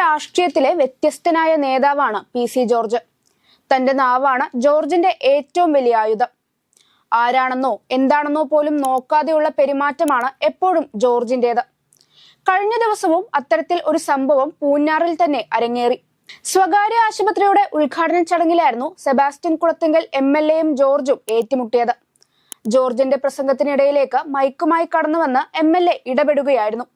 രാഷ്ട്രീയത്തിലെ വ്യത്യസ്തനായ നേതാവാണ് P C George. തന്റെ നാവാണ് ജോർജിന്റെ ഏറ്റവും വലിയ ആയുധം. ആരാണെന്നോ എന്താണെന്നോ പോലും നോക്കാതെയുള്ള പെരുമാറ്റമാണ് എപ്പോഴും ജോർജിന്റേത്. കഴിഞ്ഞ ദിവസവും അത്തരത്തിൽ ഒരു സംഭവം പൂഞ്ഞാറിൽ തന്നെ അരങ്ങേറി. സ്വകാര്യ ആശുപത്രിയുടെ ഉദ്ഘാടന ചടങ്ങിലായിരുന്നു സെബാസ്റ്റ്യൻ കുളത്തിങ്കൽ എം എൽ എയും ജോർജും ഏറ്റുമുട്ടിയത്. ജോർജിന്റെ പ്രസംഗത്തിനിടയിലേക്ക് മൈക്കുമായി കടന്നുവന്ന് എം എൽ എ ഇടപെടുകയായിരുന്നു.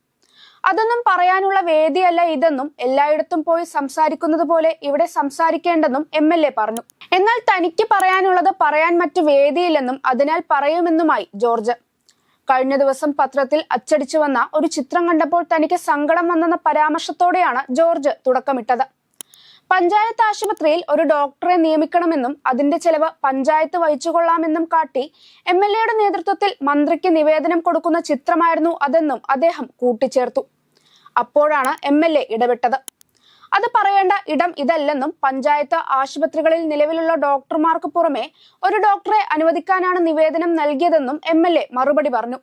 അതൊന്നും പറയാനുള്ള വേദിയല്ല ഇതെന്നും എല്ലായിടത്തും പോയി സംസാരിക്കുന്നത് പോലെ ഇവിടെ സംസാരിക്കേണ്ടെന്നും എം എൽ എ പറഞ്ഞു. എന്നാൽ തനിക്ക് പറയാനുള്ളത് പറയാൻ മറ്റു വേദിയില്ലെന്നും അതിനാൽ പറയുമെന്നുമായി ജോർജ്. കഴിഞ്ഞ ദിവസം പത്രത്തിൽ അച്ചടിച്ചു വന്ന ഒരു ചിത്രം കണ്ടപ്പോൾ തനിക്ക് സങ്കടം വന്നെന്ന പരാമർശത്തോടെയാണ് ജോർജ് തുടക്കമിട്ടത്. പഞ്ചായത്ത് ആശുപത്രിയിൽ ഒരു ഡോക്ടറെ നിയമിക്കണമെന്നും അതിന്റെ ചെലവ് പഞ്ചായത്ത് വഹിച്ചുകൊള്ളാമെന്നും കാട്ടി എം എൽ എയുടെ നേതൃത്വത്തിൽ മന്ത്രിക്ക് നിവേദനം കൊടുക്കുന്ന ചിത്രമായിരുന്നു അതെന്നും അദ്ദേഹം കൂട്ടിച്ചേർത്തു. അപ്പോഴാണ് എം എൽ എ ഇടപെട്ടത്. അത് പറയേണ്ട ഇടം ഇതല്ലെന്നും പഞ്ചായത്ത് ആശുപത്രികളിൽ നിലവിലുള്ള ഡോക്ടർമാർക്ക് പുറമെ ഒരു ഡോക്ടറെ അനുവദിക്കാനാണ് നിവേദനം നൽകിയതെന്നും എം എൽ എ മറുപടി പറഞ്ഞു.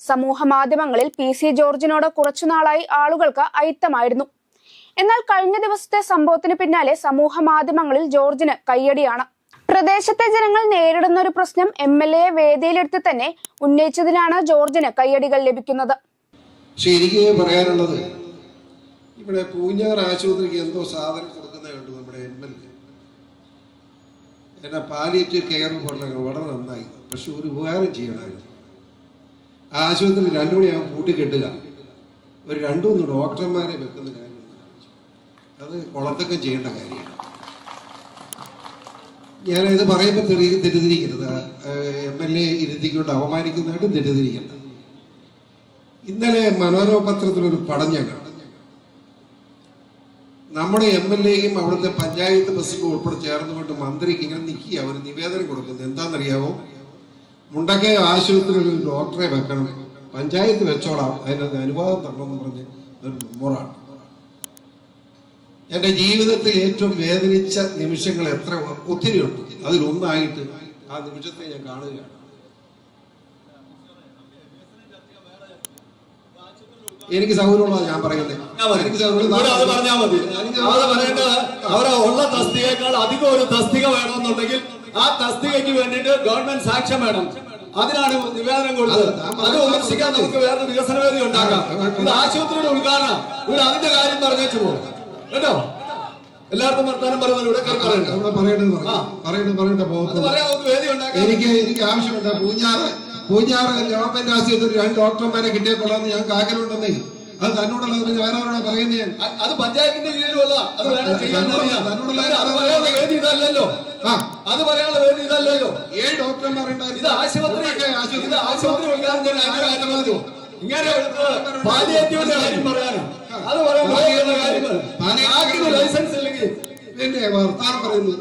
സമൂഹ മാധ്യമങ്ങളിൽ പി സി ജോർജിനോട് കുറച്ചുനാളായി ആളുകൾക്ക് അയിത്തമായിരുന്നു. എന്നാൽ കഴിഞ്ഞ ദിവസത്തെ സംഭവത്തിന് പിന്നാലെ സമൂഹ മാധ്യമങ്ങളിൽ ജോർജിന് കയ്യടിയാണ്. പ്രദേശത്തെ ജനങ്ങൾ നേരിടുന്ന ഒരു പ്രശ്നം എം എൽ എ വേദിയിലെടുത്ത് തന്നെ ഉന്നയിച്ചതിനാണ് ജോർജിന് കയ്യടികൾ ലഭിക്കുന്നത്. പക്ഷെ എനിക്ക് പറയാനുള്ളത് ഇവിടെ പൂഞ്ഞാർ ആശുപത്രിക്ക് എന്തോ സാധനം കൊടുക്കുന്ന കണ്ടു നമ്മുടെ എം എൽ എ. എന്നാ പാലിയേറ്റീവ് കെയർ പറഞ്ഞ വളരെ നന്നായി. പക്ഷെ ഒരു ഉപകാരം ചെയ്യണമായിരുന്നു. ആശുപത്രി രണ്ടു മണിയാകുമ്പോൾ പൂട്ടിക്കെട്ടുക. ഒരു രണ്ടു മൂന്ന് ഡോക്ടർമാരെ വെക്കുന്ന കാര്യം അത് കുളത്തൊക്കെ ചെയ്യേണ്ട കാര്യമാണ്. ഞാനത് പറയുമ്പോൾ തെറി തെറ്റിദ്ധരിക്കരുത്. എം എൽ എ ഇരുത്തിക്കൊണ്ട് അവമാനിക്കുന്നതായിട്ടും തെറ്റിദ്ധരിക്കണ്ട. ഇന്നലെ മനോരമ പത്രത്തിൽ ഒരു പടം ഞാൻ കണ്ടു. നമ്മുടെ എം എൽ എയും അവിടുത്തെ പഞ്ചായത്ത് ബസ്സിലും ഉൾപ്പെടെ ചേർന്നുകൊണ്ട് മന്ത്രിക്ക് ഇങ്ങനെ നിൽക്കുക ഒരു നിവേദനം കൊടുക്കുന്നത്. എന്താണെന്നറിയാമോ മുണ്ടക്കയ ആശുപത്രിയിൽ ഒരു ഡോക്ടറെ വെക്കണം. പഞ്ചായത്ത് വെച്ചോളാം. അതിനകത്ത് അനുവാദം തരണമെന്ന് പറഞ്ഞ് ഒരു മെമ്മോറാണ് എന്റെ ജീവിതത്തിൽ ഏറ്റവും വേദനിച്ച നിമിഷങ്ങൾ എത്ര ഒത്തിരിയുണ്ട്. അതിലൊന്നായിട്ട് ആ നിമിഷത്തെ ഞാൻ കാണുകയാണ്. എനിക്ക് സൗകര്യമുള്ളതാണ് ഞാൻ പറയുന്നത് എനിക്ക് പറഞ്ഞാൽ മതി. അത് പറയേണ്ടത് അവരെ ഉള്ള തസ്തികയേക്കാൾ അധികം ഒരു തസ്തിക വേണമെന്നുണ്ടെങ്കിൽ ആ തസ്തികയ്ക്ക് വേണ്ടിയിട്ട് ഗവൺമെന്റ് സാക്ഷ്യം വേണം. അതിനാണ് നിവേദനം കൊടുത്തത്. അത് വിമർശിക്കാൻ നമുക്ക് വേറെ വികസന വേദി ഉണ്ടാക്കാം ഇത് ആശുപത്രിയുടെ ഉദ്ഘാടനം. ഇവിടെ അതിന്റെ കാര്യം പറഞ്ഞേച്ചു പോകും കേട്ടോ? എല്ലാവർക്കും വർത്താനം പറയുന്നത് ഇവിടെ പറയണ്ട. അവിടെ പറയേണ്ടത് പറയേണ്ട വേദി ഉണ്ടാക്കാം. എനിക്ക് എനിക്ക് ആവശ്യമുണ്ട്. പൂഞ്ഞാറ് പൂഞ്ഞാറ് ഗവൺമെന്റ് ആശുപത്രി രണ്ട് ഡോക്ടർമാരെ കിട്ടിയപ്പോഴാന്ന് ഞങ്ങൾക്ക് ആഗ്രഹമുണ്ടെന്നേ. അത് തന്നോടുള്ളത് പിന്നെ വേറെ ആരോടാ പറയുന്നത് ഞാൻ അത് പഞ്ചായത്തിന്റെ കീഴിലുമല്ലോ. അത് വേണം തന്നോടുള്ള-. തന്നോടുള്ള അത് പറയാനുള്ള വേണ്ടി ഇതല്ലല്ലോ. അത് ഏഴ് ഡോക്ടർമാരുണ്ടായിരുന്നു ഇത് ആശുപത്രി ഇത് ആശുപത്രി ഉദ്ഘാടനം ഇങ്ങനെ പാലിയേറ്റീവിന്റെ കാര്യം പറയാനും അത് പറയുന്ന കാര്യങ്ങൾ. ലൈസൻസ് ഇല്ലെങ്കിൽ പിന്നെ വർത്താനം പറയുന്നത്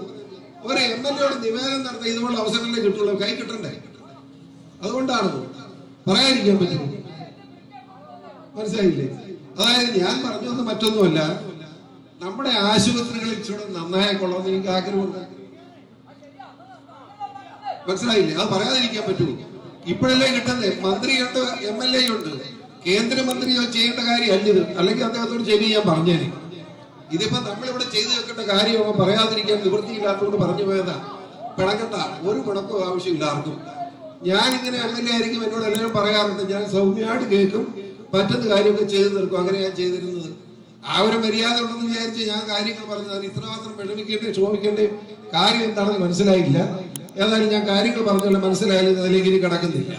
ഒരു എം എൽ എയോട് നിവേദനം നടത്താൻ ഇതുപോലുള്ള അവസരങ്ങളെ കിട്ടുള്ളൂ. കൈ കിട്ടണ്ടേ? അതുകൊണ്ടാണ് പറയാതിരിക്കാൻ പറ്റും മനസ്സിലായില്ലേ? അതായത് ഞാൻ പറഞ്ഞു വന്ന മറ്റൊന്നുമല്ല നമ്മുടെ ആശുപത്രികളിൽ ഇച്ചിരി നന്നായ കൊള്ളാമെന്ന് എനിക്ക് ആഗ്രഹമുണ്ട്. മനസ്സിലായില്ലേ? അത് പറയാതിരിക്കാൻ പറ്റുമോ? ഇപ്പോഴല്ലേ കിട്ടുന്നത്? മന്ത്രിയുണ്ട് എം എൽ എ ഉണ്ട് കേന്ദ്രമന്ത്രിയോ ചെയ്യേണ്ട കാര്യമല്ല ഇത് അല്ലെങ്കിൽ അദ്ദേഹത്തോട് ശരി ഞാൻ പറഞ്ഞേനെ. ഇതിപ്പോ നമ്മളിവിടെ ചെയ്തു വെക്കേണ്ട കാര്യമോ പറയാതിരിക്കാൻ നിവൃത്തിയില്ലാത്തതുകൊണ്ട് പറഞ്ഞു പോയതാ. പിണക്കണ്ട. ഒരു പിണക്കോ ആവശ്യമില്ല ആർക്കും. ഞാൻ ഇങ്ങനെ എം എൽ എ ആയിരിക്കും എന്നോട് എല്ലാവരും പറയാറുണ്ട് ഞാൻ സൗമ്യമായിട്ട് കേൾക്കും പറ്റുന്ന കാര്യമൊക്കെ ചെയ്തു തീർക്കും. അങ്ങനെ ഞാൻ ചെയ്തിരുന്നത്. ആ ഒരു മര്യാദ ഉണ്ടെന്ന് വിചാരിച്ച് ഞാൻ കാര്യങ്ങൾ പറഞ്ഞത് അത് ഇത്രമാത്രം വിഷമിക്കേണ്ടേ ക്ഷോഭിക്കേണ്ടേ കാര്യം എന്താണെന്ന് മനസ്സിലായില്ല. ഏതായാലും ഞാൻ കാര്യങ്ങൾ പറഞ്ഞല്ലോ മനസ്സിലായാലും അതിലേക്ക് ഇനി കിടക്കുന്നില്ല.